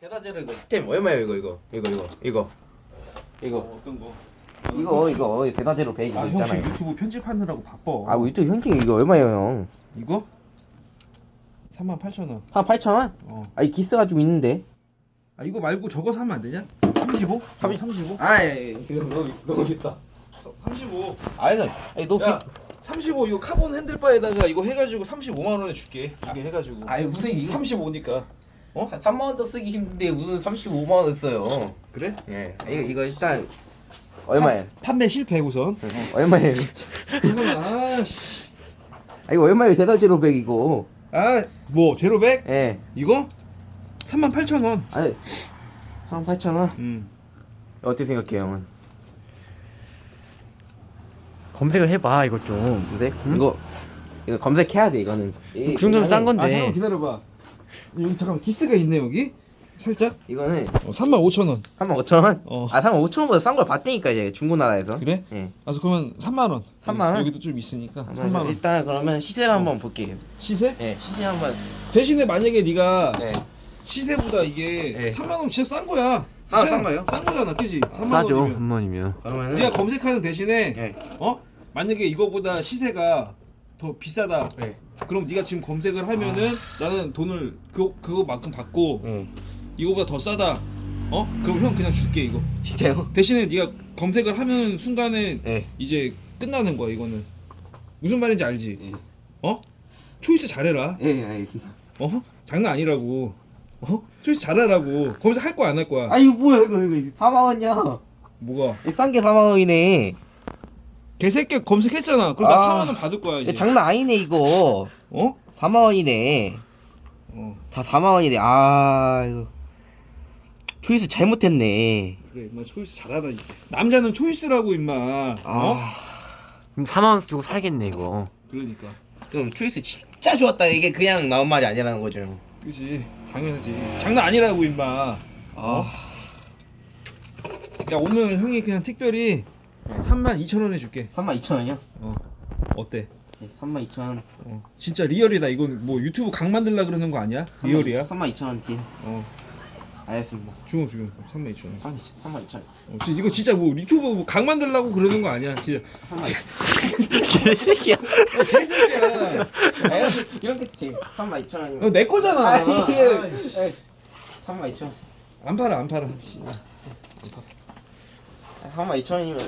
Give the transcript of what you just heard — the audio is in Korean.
대다제로 이거 스템 얼마예요 이거 이거 이거 이거 이거 이거 어떤 거? 이거 이거 대다제로 베이거 아, 형 지금 있잖아요. 유튜브 편집하느라고 바빠. 아 이쪽 현증 이거 얼마예요 형? 이거? 38,000원. 한 8천 원? 어. 아이 기스가 좀 있는데. 아, 이거 말고 저거 사면 안 되냐? 35? 35? 아 이거 너무 너무 비싸. 35. 아 이거 아니, 너무 야, 비싸. 35 이거 카본 핸들바에다가 이거 해가지고 35만 원에 줄게. 이게 해가지고. 아니 무슨 이거 35니까. 어? 3만 원도 쓰기 힘든데 무슨 35만 원 써요. 그래? 예. 이거 이거 일단 얼마예요? 판매 실패 우선. 얼마예요? 이거는 아씨. 아 이거 얼마예요 대다제로 백 이거? 아, 뭐 제로백? 예. 이거 38,000원. 아니 한 8천 원. 음. 어떻게 생각해요 형은? 검색을 해봐 이것 좀. 근데 이거 이거 검색해야 돼 이거는. 이- 그 정도면 싼 건데. 아, 잠깐 기다려봐. 여기 잠깐 기스가 있네 여기. 살짝. 이거는 어, 35,000원. 3만 5천 원? 어. 아 3만 5천 원보다 싼 걸 봤다니까 이제 중고나라에서. 그래? 예. 아, 그러면 3만 원. 3만 원? 여기도 좀 있으니까 3만 그러면 원. 일단 그러면 시세를 한번 볼게요. 시세? 예, 시세 한번. 대신에 만약에 네가 네. 시세보다 이게 네. 3만 원 진짜 싼 거야. 아, 싼 거예요? 싼 거잖아, 그지? 3만 싸죠 원이면. 한 번이면. 그러면은 네가 검색하는 대신에 예. 어 만약에 이거보다 시세가 더 비싸다. 예. 그럼 네가 지금 검색을 하면은 나는 돈을 그 그거만큼 받고 예. 이거보다 더 싸다. 어? 그럼 형 그냥 줄게 이거. 진짜요? 대신에 네가 검색을 하는 순간에 예. 이제 끝나는 거야 이거는. 무슨 말인지 알지? 예. 어? 초이스 잘해라. 예, 알겠습니다. 어? 장난 아니라고. 어? 초이스 잘하라고. 검색 할 거야 안 할 거야? 아 이거 뭐야 이거 이거 4만 원이야. 뭐가? 싼게 4만 원이네. 개새끼 검색했잖아. 그럼 나 아. 4만 원 받을 거야 이제. 야, 장난 아니네 이거. 어? 4만 원이네. 어. 다 4만 원이네. 아 이거 초이스 잘못했네. 그래, 임마 초이스 잘하다. 남자는 초이스라고 임마. 어? 아 그럼 4만 원 주고 살겠네 이거. 그러니까. 그럼 초이스 진짜 좋았다. 이게 그냥 나온 말이 아니라는 거죠. 그지 당연하지. 장난 아니라고 임마. 어? 야 오늘 형이 그냥 특별히 3만 2천 원에 줄게. 3만 2천 원이요? 어. 어때? 네, 3만 2천 원. 어. 진짜 리얼이다. 이건 뭐 유튜브 강 만들라 그러는 거 아니야? 리얼이야? 3만 2천 원 딜. 어. 알겠습니다. 주고 주고 3만 2천 원. 3만 2천 3만 2천 원. 어, 진짜 이거 진짜 뭐 유튜브 뭐강 만들라고 그러는 거 아니야? 진짜. 3만 2천 개새끼야. 이런 게 뜻이 3만 2천 원이면. 어, 내 거잖아. 아, 이게- 아이, 3만 2천 원. 안 팔아 안 팔아. 씨. 3만 2천 원이면